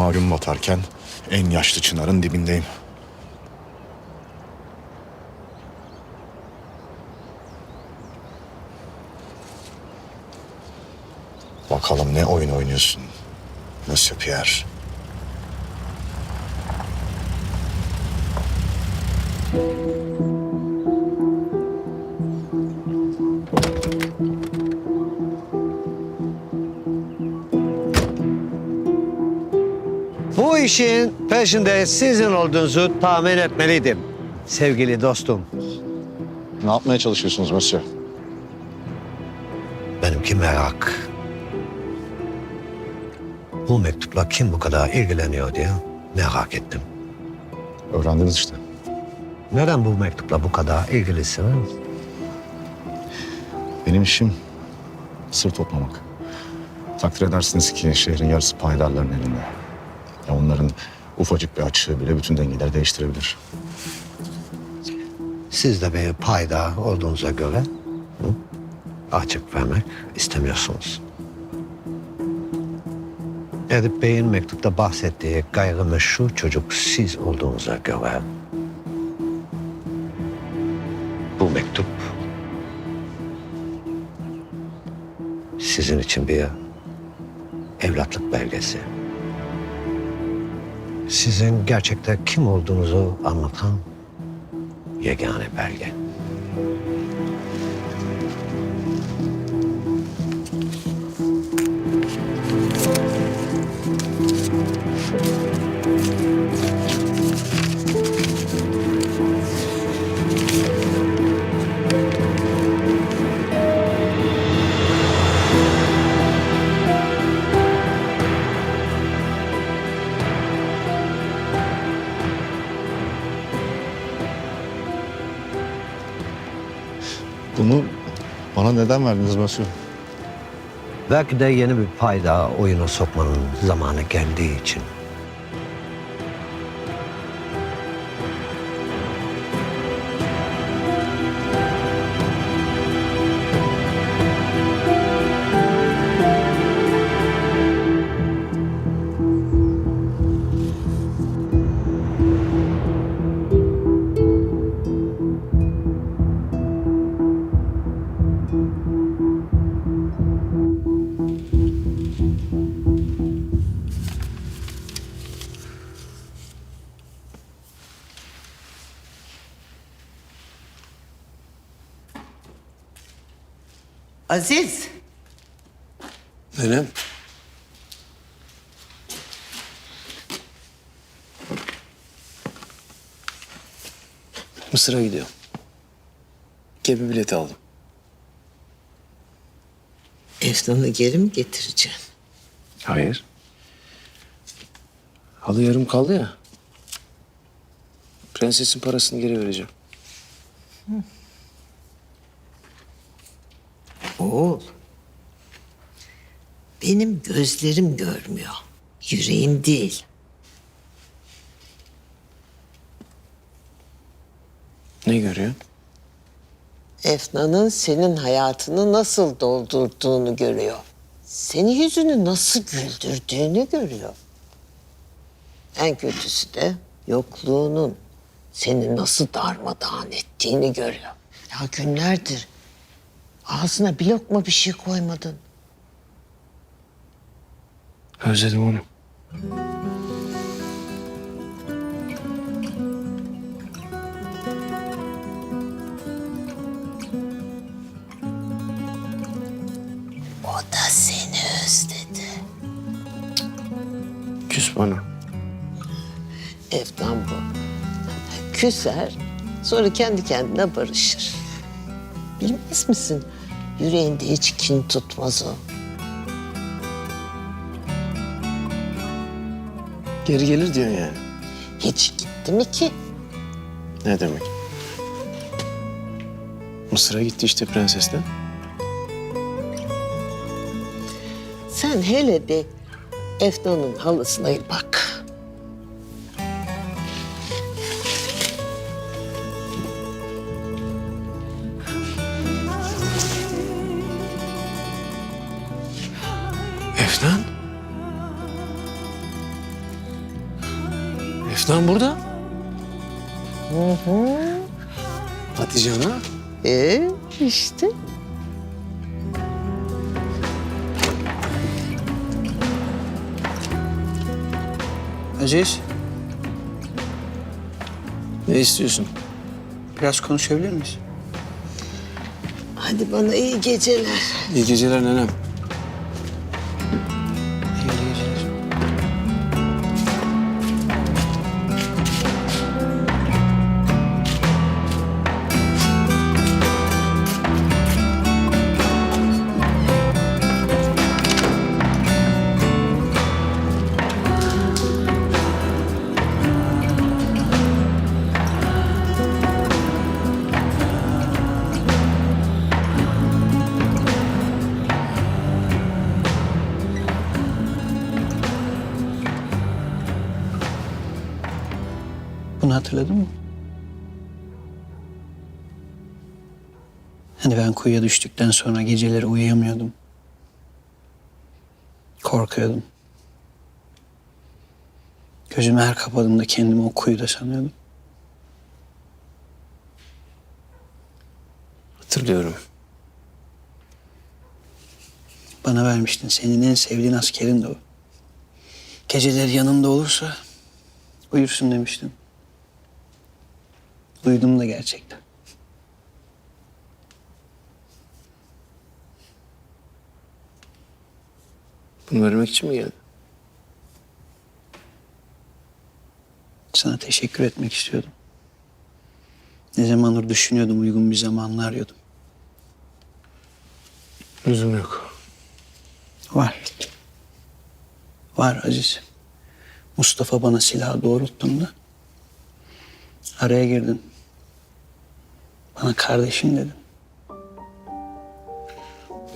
malum batarken en yaşlı çınarın dibindeyim. Bakalım ne oyun oynuyorsun? Monsieur Pierre. Bu işin peşinde sizin olduğunuzu tahmin etmeliydim. Sevgili dostum. Ne yapmaya çalışıyorsunuz Monsieur? Benimki merak. Bu mektupla kim bu kadar ilgileniyor diye merak ettim. Öğrendiniz işte. Neden bu mektupla bu kadar ilgilisiniz? Benim işim sır toplamak. Takdir edersiniz ki şehrin yarısı paydarların elinde. Ya onların ufacık bir açığı bile bütün dengeleri değiştirebilir. Siz de bir payda olduğunuza göre hı, açık vermek istemiyorsunuz. Edip Bey'in mektupta bahsettiği gayrimeşru çocuk siz olduğunuza göre bu mektup sizin için bir evlatlık belgesi. Sizin gerçekte kim olduğunuzu anlatan yegane belge. Neden verdiniz Monsieur? Belki de yeni bir payda oyuna sokmanın zamanı geldiği için. Aziz, Nenem? Mısır'a gidiyorum. Gemi bileti aldım. Efnan'ı geri mi getireceksin? Hayır. Halı yarım kaldı ya. Prensesin parasını geri vereceğim. Oğul, benim gözlerim görmüyor. Yüreğim değil. Ne görüyor? Efnan'ın senin hayatını nasıl doldurduğunu görüyor. Senin yüzünü nasıl güldürdüğünü görüyor. En kötüsü de yokluğunun seni nasıl darmadağın ettiğini görüyor. Ya günlerdir ağzına bir lokma bir şey koymadın. Özledim onu. O da seni özledi. Küs bana. Efnan bu. Küser, sonra kendi kendine barışır. Bilmez misin? Yüreğinde hiç kin tutmaz o. Geri gelir diyorsun yani. Hiç gitti mi ki? Ne demek? Mısır'a gitti işte prensesle. Sen hele bir Efnan'ın halısına bak. Lan burada. Hatice ana. Ee, işte. Aziz, Ne istiyorsun? biraz konuşabilir miyiz? Hadi bana iyi geceler. İyi geceler nenem. Hatırladın mı? Hani ben kuyuya düştükten sonra geceleri uyuyamıyordum. Korkuyordum. Gözümü her kapadığımda kendimi o kuyuda sanıyordum. Hatırlıyorum. Bana vermiştin. Senin en sevdiğin askerin de o. Geceleri yanında olursa uyursun demiştin. Uyudum da gerçekten. Bunu vermek için mi geldin? Sana teşekkür etmek istiyordum. Ne zamandır düşünüyordum, uygun bir zamanını arıyordum. Lüzum yok. Var. Var Aziz. Mustafa bana silahı doğrulttuğunda araya girdin. Bana kardeşim dedin.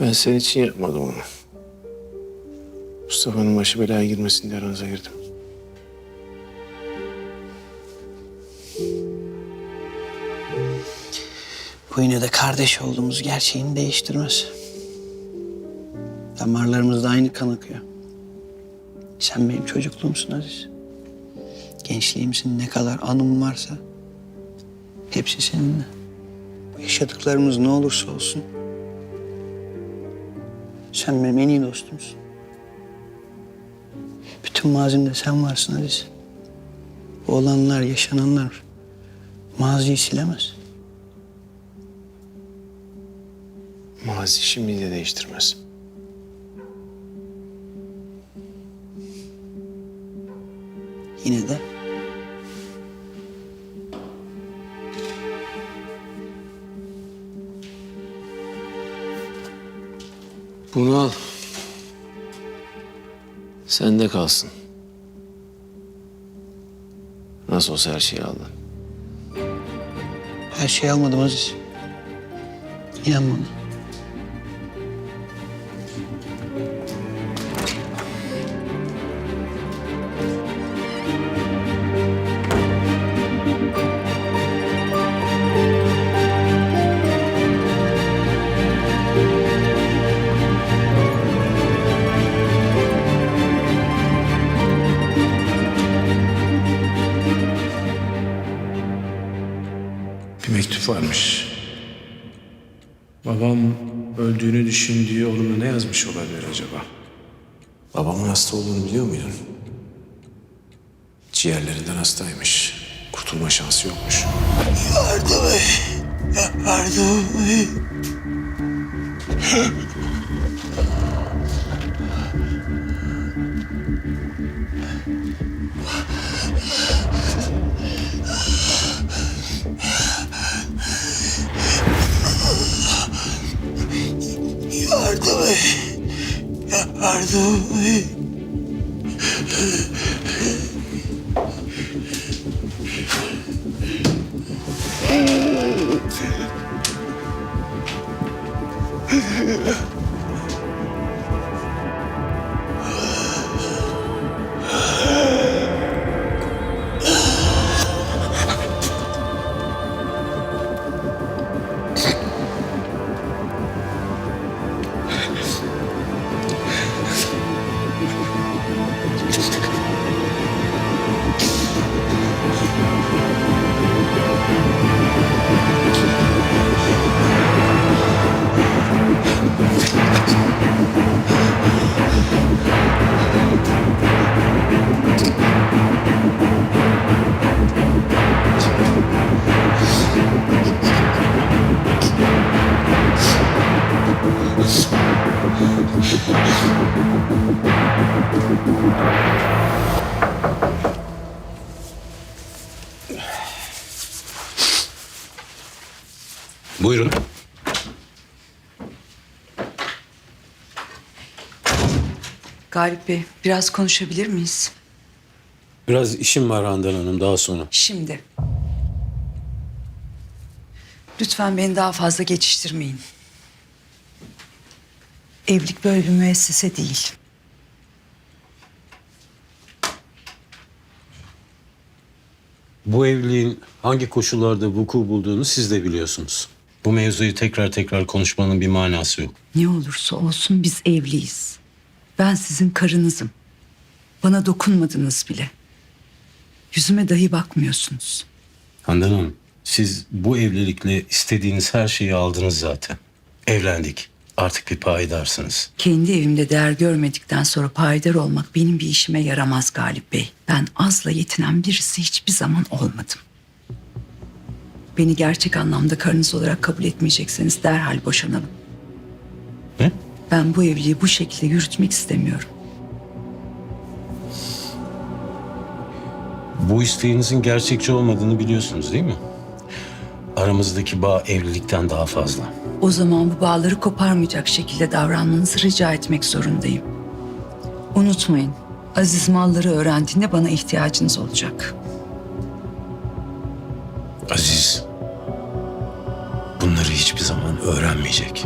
Ben senin için yapmadım onu. Mustafa'nın başı belaya girmesin diye aranıza girdim. Bu yine de kardeş olduğumuz gerçeğini değiştirmez. Damarlarımızda aynı kan akıyor. Sen benim çocukluğumsun Aziz. Gençliğimizin ne kadar anım varsa hepsi seninle. Bu yaşadıklarımız ne olursa olsun sen benim en iyi dostumsun. Bütün mazimde sen varsın Aziz. Olanlar, yaşananlar maziyi silemez. Mazi şimdi de değiştirmez. Yine de Bunu al. Sende kalsın. Nasıl olsa her şeyi aldın. her şeyi almadım Aziz. İnan bana. Babam öldüğünü düşündüğü oğluna ne yazmış olabilir acaba? Babamın hasta olduğunu biliyor muydun? Ciğerlerinden hastaymış. Kurtulma şansı yokmuş. Yardım et! Yardım et! Are the way. Buyurun. Galip Bey, biraz konuşabilir miyiz? Biraz işim var Handan Hanım daha sonra. Şimdi. Lütfen beni daha fazla geçiştirmeyin. Evlilik böyle bir müessese değil. Bu evliliğin hangi koşullarda vuku bulduğunu siz de biliyorsunuz. Bu mevzuyu tekrar tekrar konuşmanın bir manası yok. Ne olursa olsun biz evliyiz. Ben sizin karınızım. Bana dokunmadınız bile. Yüzüme dahi bakmıyorsunuz. Handan Hanım, siz bu evlilikle istediğiniz her şeyi aldınız zaten. Evlendik. Artık bir payidarsınız. Kendi evimde değer görmedikten sonra payidar olmak benim bir işime yaramaz Galip Bey. Ben azla yetinen birisi hiçbir zaman olmadım. Beni gerçek anlamda karınız olarak kabul etmeyecekseniz derhal boşanalım. Ne? Ben bu evliliği bu şekilde yürütmek istemiyorum. Bu isteğinizin gerçekçi olmadığını biliyorsunuz değil mi? Aramızdaki bağ evlilikten daha fazla. O zaman bu bağları koparmayacak şekilde davranmanızı rica etmek zorundayım. Unutmayın, Aziz malları öğrendiğinde bana ihtiyacınız olacak. Aziz öğrenmeyecek.